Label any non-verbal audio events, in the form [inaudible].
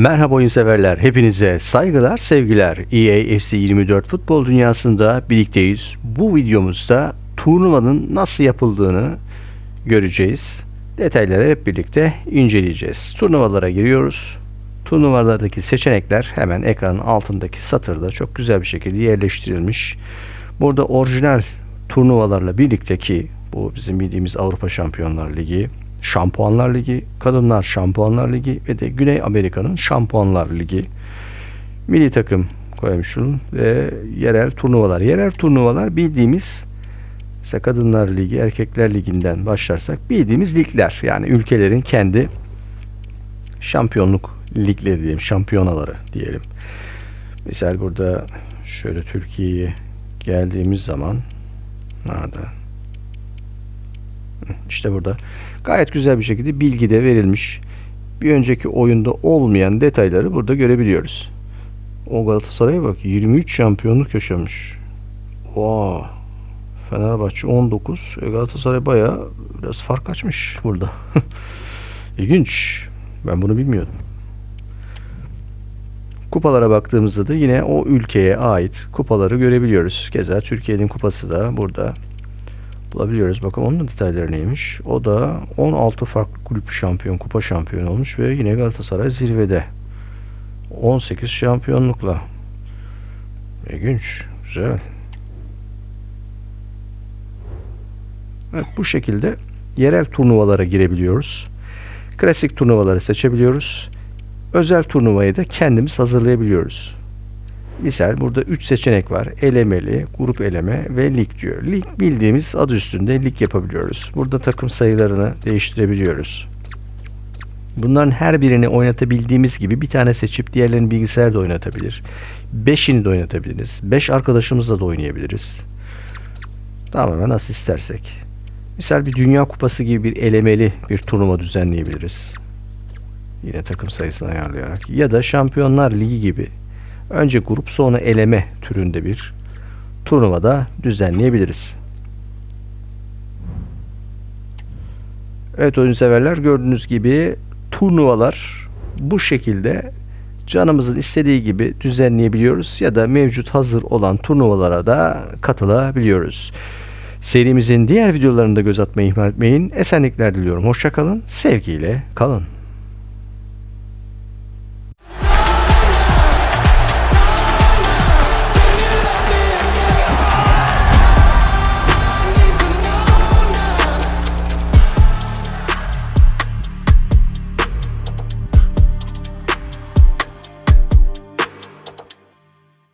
Merhaba oyun severler. Hepinize saygılar, sevgiler. EA FC 24 futbol dünyasında birlikteyiz. Bu videomuzda turnuvanın nasıl yapıldığını göreceğiz. Detayları hep birlikte inceleyeceğiz. Turnuvalara giriyoruz. Turnuvalardaki seçenekler hemen ekranın altındaki satırda çok güzel bir şekilde yerleştirilmiş. Burada orijinal turnuvalarla birlikte ki bu bizim bildiğimiz Avrupa Şampiyonlar Ligi, Şampuanlar Ligi, Kadınlar Şampuanlar Ligi ve de Güney Amerika'nın Şampuanlar Ligi. Milli takım koymuşum ve yerel turnuvalar. Yerel turnuvalar bildiğimiz mesela Kadınlar Ligi, Erkekler Ligi'nden başlarsak bildiğimiz ligler. Yani ülkelerin kendi şampiyonluk ligleri diyelim, şampiyonaları diyelim. Misal burada şöyle Türkiye'ye geldiğimiz zaman nerede? Hı, İşte burada gayet güzel bir şekilde bilgi de verilmiş. Bir önceki oyunda olmayan detayları burada görebiliyoruz. O Galatasaray'a bak 23 şampiyonluk yaşamış. Wow. Fenerbahçe 19. E Galatasaray bayağı biraz fark açmış burada. [laughs] İlginç. Ben bunu bilmiyordum. Kupalara baktığımızda da yine o ülkeye ait kupaları görebiliyoruz. Keza Türkiye'nin kupası da burada bulabiliyoruz. Bakın onun detayları neymiş. O da 16 farklı kulüp şampiyon, kupa şampiyonu olmuş ve yine Galatasaray zirvede. 18 şampiyonlukla. İlginç. Güzel. Evet bu şekilde yerel turnuvalara girebiliyoruz. Klasik turnuvaları seçebiliyoruz. Özel turnuvayı da kendimiz hazırlayabiliyoruz. Misal burada 3 seçenek var. Elemeli, grup eleme ve lig diyor. Lig bildiğimiz adı üstünde lig yapabiliyoruz. Burada takım sayılarını değiştirebiliyoruz. Bunların her birini oynatabildiğimiz gibi bir tane seçip diğerlerini bilgisayarda oynatabilir. Beşini de oynatabiliriz. Beş arkadaşımızla da oynayabiliriz. Tamamen nasıl istersek. Misal bir Dünya Kupası gibi bir elemeli bir turnuva düzenleyebiliriz. Yine takım sayısını ayarlayarak. Ya da Şampiyonlar Ligi gibi önce grup sonra eleme türünde bir turnuvada düzenleyebiliriz. Evet oyun severler gördüğünüz gibi turnuvalar bu şekilde canımızın istediği gibi düzenleyebiliyoruz ya da mevcut hazır olan turnuvalara da katılabiliyoruz. Serimizin diğer videolarında göz atmayı ihmal etmeyin. Esenlikler diliyorum. Hoşçakalın. Sevgiyle kalın.